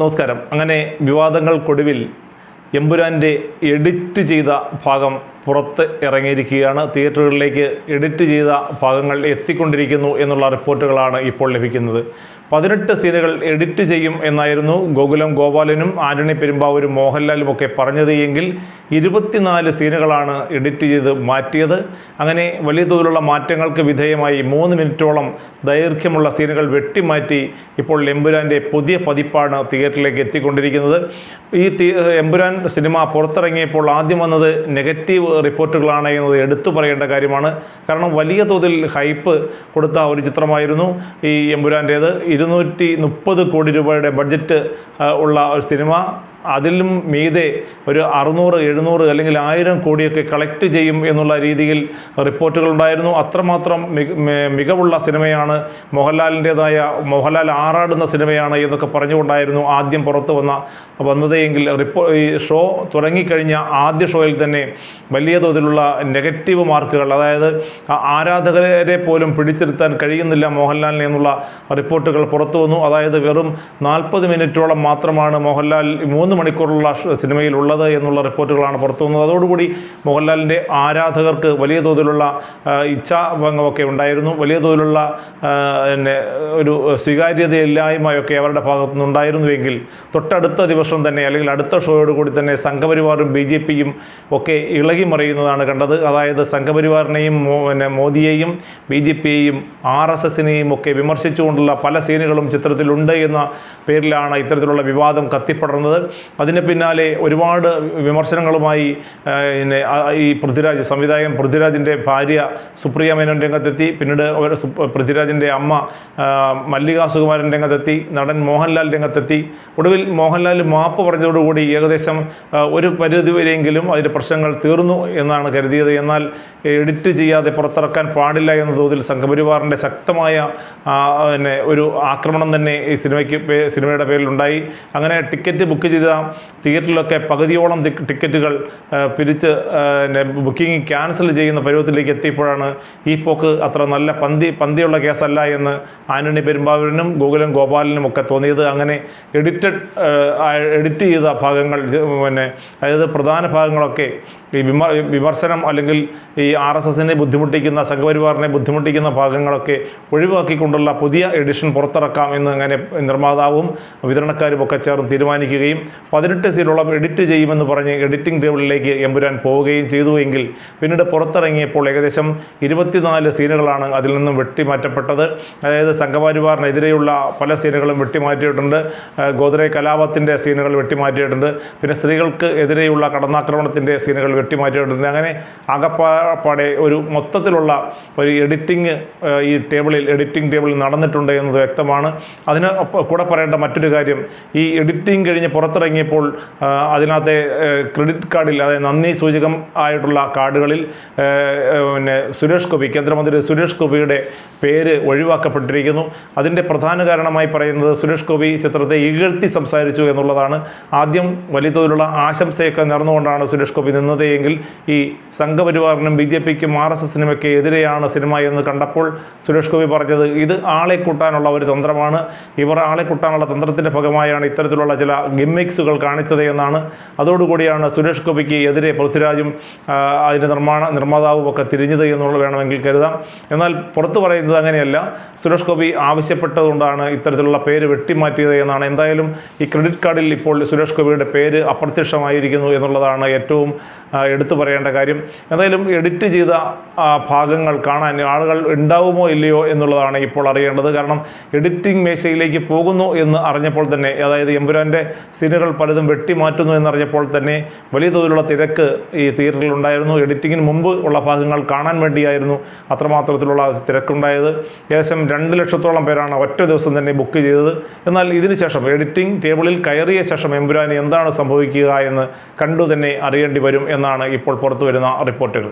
നമസ്കാരം. അങ്ങനെ വിവാദങ്ങൾക്കൊടുവിൽ എമ്പുരാന്റെ എഡിറ്റ് ചെയ്ത ഭാഗം പുറത്ത് ഇറങ്ങിയിരിക്കുകയാണ്. തിയേറ്ററുകളിലേക്ക് എഡിറ്റ് ചെയ്ത ഭാഗങ്ങൾ എത്തിക്കൊണ്ടിരിക്കുന്നു എന്നുള്ള റിപ്പോർട്ടുകളാണ് ഇപ്പോൾ ലഭിക്കുന്നത്. പതിനെട്ട് സീനുകൾ എഡിറ്റ് ചെയ്യും എന്നായിരുന്നു ഗോകുലം ഗോപാലനും ആന്റണി പെരുമ്പാവൂരും മോഹൻലാലും ഒക്കെ പറഞ്ഞത് എങ്കിൽ ഇരുപത്തിനാല് സീനുകളാണ് എഡിറ്റ് ചെയ്ത് മാറ്റിയത്. അങ്ങനെ വലിയ തോതിലുള്ള മാറ്റങ്ങൾക്ക് വിധേയമായി മൂന്ന് മിനിറ്റോളം ദൈർഘ്യമുള്ള സീനുകൾ വെട്ടിമാറ്റി ഇപ്പോൾ എമ്പുരാന്റെ പുതിയ പതിപ്പാണ് തിയേറ്ററിലേക്ക് എത്തിക്കൊണ്ടിരിക്കുന്നത്. ഈ എമ്പുരാൻ സിനിമ പുറത്തിറങ്ങിയപ്പോൾ ആദ്യം വന്നത് നെഗറ്റീവ് റിപ്പോർട്ടുകളാണ് എന്നത് എടുത്തു പറയേണ്ട കാര്യമാണ്. കാരണം വലിയ തോതിൽ ഹൈപ്പ് കൊടുത്ത ഒരു ചിത്രമായിരുന്നു ഈ എമ്പുരാന്റേത്. ഇരുന്നൂറ്റി മുപ്പത് കോടി രൂപയുടെ ബഡ്ജറ്റ് ഉള്ള ഒരു സിനിമ അതിലും മീതെ ഒരു അറുന്നൂറ് എഴുന്നൂറ് അല്ലെങ്കിൽ ആയിരം കോടിയൊക്കെ കളക്ട് ചെയ്യും എന്നുള്ള രീതിയിൽ റിപ്പോർട്ടുകൾ ഉണ്ടായിരുന്നു അത്രമാത്രം മികവുള്ള സിനിമയാണ്. മോഹൻലാലിന്റെതായ മോഹൻലാൽ ആറാടുന്ന സിനിമയാണ് എന്നൊക്കെ പറഞ്ഞുകൊണ്ടായിരുന്നു ആദ്യം പുറത്തു വന്ന വന്നതെങ്കിൽ റിപ്പോ ഈ ഷോ തുടങ്ങിക്കഴിഞ്ഞ ആദ്യ ഷോയിൽ തന്നെ വലിയ തോതിലുള്ള നെഗറ്റീവ് മാർക്കുകൾ അതായത് ആരാധകരെ പോലും പിടിച്ചിരുത്താൻ കഴിയുന്നില്ല മോഹൻലാലിനെ എന്നുള്ള റിപ്പോർട്ടുകൾ പുറത്തു വന്നു. അതായത് വെറും നാൽപ്പത് മിനിറ്റോളം മാത്രമാണ് മോഹൻലാൽ മൂന്ന് മണിക്കൂറുള്ള സിനിമയിലുള്ളത് എന്നുള്ള റിപ്പോർട്ടുകളാണ് പുറത്തു വന്നത്. അതോടുകൂടി മോഹൻലാലിന്റെ ആരാധകർക്ക് വലിയ തോതിലുള്ള ഇച്ഛാഭംഗമൊക്കെ ഉണ്ടായിരുന്നു. വലിയ തോതിലുള്ള പിന്നെ ഒരു സ്വീകാര്യതയില്ലായ്മയൊക്കെ അവരുടെ ഭാഗത്തു നിന്നുണ്ടായിരുന്നുവെങ്കിൽ തൊട്ടടുത്ത ദിവസം തന്നെ അല്ലെങ്കിൽ അടുത്ത ഷോയോട് കൂടി തന്നെ സംഘപരിവാറും ബി ജെ പിയും ഒക്കെ ഇളകിമറിയുന്നതാണ് കണ്ടത്. അതായത് സംഘപരിവാറിനെയും പിന്നെ മോദിയെയും ബി ജെ പിയെയും ആർ എസ് എസിനെയും ഒക്കെ വിമർശിച്ചുകൊണ്ടുള്ള പല സീനുകളും ചിത്രത്തിലുണ്ട് എന്ന പേരിലാണ് ഇത്തരത്തിലുള്ള വിവാദം കത്തിപ്പടർന്നത്. അതിന് പിന്നാലെ ഒരുപാട് വിമർശനങ്ങളുമായി പിന്നെ ഈ പൃഥ്വിരാജ് സംവിധായകൻ പൃഥ്വിരാജിന്റെ ഭാര്യ സുപ്രിയ മേനോൻ രംഗത്തെത്തി പിന്നീട് അവർ പൃഥ്വിരാജിന്റെ അമ്മ മല്ലിക സുകുമാരൻ രംഗത്തെത്തി നടൻ മോഹൻലാൽ രംഗത്തെത്തി. ഒടുവിൽ മോഹൻലാൽ മാപ്പ് പറഞ്ഞതോടുകൂടി ഏകദേശം ഒരു പരിധി വരെയെങ്കിലും അതിന്റെ പ്രശ്നങ്ങൾ തീർന്നു എന്നാണ് കരുതിയത്. എന്നാൽ എഡിറ്റ് ചെയ്യാതെ പുറത്തിറക്കാൻ പാടില്ല എന്ന തോതിൽ സംഘപരിവാറിന്റെ ശക്തമായ പിന്നെ ഒരു ആക്രമണം തന്നെ ഈ സിനിമയ്ക്ക് സിനിമയുടെ പേരിലുണ്ടായി. അങ്ങനെ ടിക്കറ്റ് ബുക്ക് ചെയ്ത തിയേറ്ററിലൊക്കെ പകുതിയോളം ടിക്കറ്റുകൾ പിരിച്ച് ബുക്കിംഗ് ക്യാൻസൽ ചെയ്യുന്ന പരുവത്തിലേക്ക് എത്തിയപ്പോഴാണ് ഈ പോക്ക് അത്ര നല്ല പന്തി പന്തിയുള്ള കേസല്ല എന്ന് ആന്റണി പെരുമ്പാവൂരിനും ഗോകുലം ഗോപാലിനും ഒക്കെ തോന്നിയത്. അങ്ങനെ എഡിറ്റഡ് എഡിറ്റ് ചെയ്ത ഭാഗങ്ങൾ പിന്നെ അതായത് പ്രധാന ഭാഗങ്ങളൊക്കെ ഈ വിമ വിമർശനം അല്ലെങ്കിൽ ഈ ആർ എസ് എസിനെ ബുദ്ധിമുട്ടിക്കുന്ന സംഘപരിവാറിനെ ബുദ്ധിമുട്ടിക്കുന്ന ഭാഗങ്ങളൊക്കെ ഒഴിവാക്കിക്കൊണ്ടുള്ള പുതിയ എഡിഷൻ പുറത്തിറക്കാം എന്ന് അങ്ങനെ നിർമ്മാതാവും വിതരണക്കാരും ഒക്കെ ചേർന്ന് തീരുമാനിക്കുകയും പതിനെട്ട് സീനോളം എഡിറ്റ് ചെയ്യുമെന്ന് പറഞ്ഞ് എഡിറ്റിംഗ് ടേബിളിലേക്ക് എമ്പുരാൻ പോവുകയും ചെയ്തു എങ്കിൽ പിന്നീട് പുറത്തിറങ്ങിയപ്പോൾ ഏകദേശം ഇരുപത്തിനാല് സീനുകളാണ് അതിൽ നിന്നും വെട്ടിമാറ്റപ്പെട്ടത്. അതായത് സംഘപരിവാറിനെതിരെയുള്ള പല സീനുകളും വെട്ടിമാറ്റിയിട്ടുണ്ട്. ഗോദ്രെ കലാപത്തിന്റെ സീനുകൾ വെട്ടിമാറ്റിയിട്ടുണ്ട്. പിന്നെ സ്ത്രീകൾക്ക് എതിരെയുള്ള കടന്നാക്രമണത്തിന്റെ സീനുകൾ വെട്ടിമാറ്റിയിട്ടുണ്ട്. അങ്ങനെ ആകപ്പാടെ ഒരു മൊത്തത്തിലുള്ള ഒരു എഡിറ്റിംഗ് ഈ ടേബിളിൽ എഡിറ്റിംഗ് ടേബിളിൽ നടന്നിട്ടുണ്ട് എന്നത് വ്യക്തമാണ്. അതിന് കൂടെ പറയേണ്ട മറ്റൊരു കാര്യം ഈ എഡിറ്റിംഗ് കഴിഞ്ഞ് പുറത്തിറങ്ങിയപ്പോൾ ആ, അതിനകത്തെ ക്രെഡിറ്റ് കാർഡിൽ അതായത് നന്ദി സൂചകം ആയിട്ടുള്ള കാർഡുകളിൽ പിന്നെ സുരേഷ് ഗോപി കേന്ദ്രമന്ത്രി സുരേഷ് ഗോപിയുടെ പേര് ഒഴിവാക്കപ്പെട്ടിരിക്കുന്നു. അതിന്റെ പ്രധാന കാരണമായി പറയുന്നത് സുരേഷ് ഗോപി ചിത്രത്തെ ഇകഴ്ത്തി സംസാരിച്ചു എന്നുള്ളതാണ്. ആദ്യം വലിയ തോതിലുള്ള ആശംസയൊക്കെ നേർന്നുകൊണ്ടാണ് സുരേഷ് ഗോപി നിന്നത് എങ്കിൽ ഈ സംഘപരിവാറിനും ബി ജെ പിക്കും ആർ എസ് എസിനുമൊക്കെ എതിരെയാണ് സിനിമ എന്ന് കണ്ടപ്പോൾ സുരേഷ് ഗോപി പറഞ്ഞത് ഇത് ആളെ കൂട്ടാനുള്ള ഒരു തന്ത്രമാണ്. ഇവർ ആളെ കൂട്ടാനുള്ള തന്ത്രത്തിന്റെ ഭാഗമായാണ് ഇത്തരത്തിലുള്ള ചില ഗിമ്മിക്സുകൾ കാണിച്ചത് എന്നാണ്. അതോടുകൂടിയാണ് സുരേഷ് ഗോപിക്ക് എതിരെ പൃഥ്വിരാജും അതിന്റെ നിർമ്മാണ നിർമ്മാതാവും ഒക്കെ തിരിഞ്ഞത് എന്നുള്ളത് വേണമെങ്കിൽ കരുതാം. എന്നാൽ പുറത്തു പറയുന്നത് അങ്ങനെയല്ല. സുരേഷ് ഗോപി ആവശ്യപ്പെട്ടതുകൊണ്ടാണ് ഇത്തരത്തിലുള്ള പേര് വെട്ടിമാറ്റിയത് എന്നാണ്. എന്തായാലും ഈ ക്രെഡിറ്റ് കാർഡിൽ ഇപ്പോൾ സുരേഷ് ഗോപിയുടെ പേര് അപ്രത്യക്ഷമായിരിക്കുന്നു എന്നുള്ളതാണ് ഏറ്റവും എടുത്തു പറയേണ്ട കാര്യം. എന്തായാലും എഡിറ്റ് ചെയ്ത ഭാഗങ്ങൾ കാണാൻ ആളുകൾ ഉണ്ടാവുമോ ഇല്ലയോ എന്നുള്ളതാണ് ഇപ്പോൾ അറിയേണ്ടത്. കാരണം എഡിറ്റിംഗ് മേശയിലേക്ക് പോകുന്നു എന്ന് അറിഞ്ഞപ്പോൾ തന്നെ അതായത് എമ്പുരാന്റെ സീനുകൾ പലതും വെട്ടിമാറ്റുന്നു എന്നറിഞ്ഞപ്പോൾ തന്നെ വലിയ തോതിലുള്ള തിരക്ക് ഈ തിയേറ്ററിൽ ഉണ്ടായിരുന്നു. എഡിറ്റിങ്ങിന് മുമ്പ് ഉള്ള ഭാഗങ്ങൾ കാണാൻ വേണ്ടിയായിരുന്നു അത്രമാത്രത്തിലുള്ള തിരക്കുണ്ടായത്. ഏകദേശം രണ്ട് ലക്ഷത്തോളം പേരാണ് ഒറ്റ ദിവസം തന്നെ ബുക്ക് ചെയ്തത്. എന്നാൽ ഇതിനുശേഷം എഡിറ്റിംഗ് ടേബിളിൽ കയറിയ ശേഷം എമ്പുരാന് എന്താണ് സംഭവിക്കുക എന്ന് കണ്ടു തന്നെ അറിയേണ്ടി വരും എന്നാണ് ഇപ്പോൾ പുറത്തു വരുന്ന റിപ്പോർട്ടുകൾ.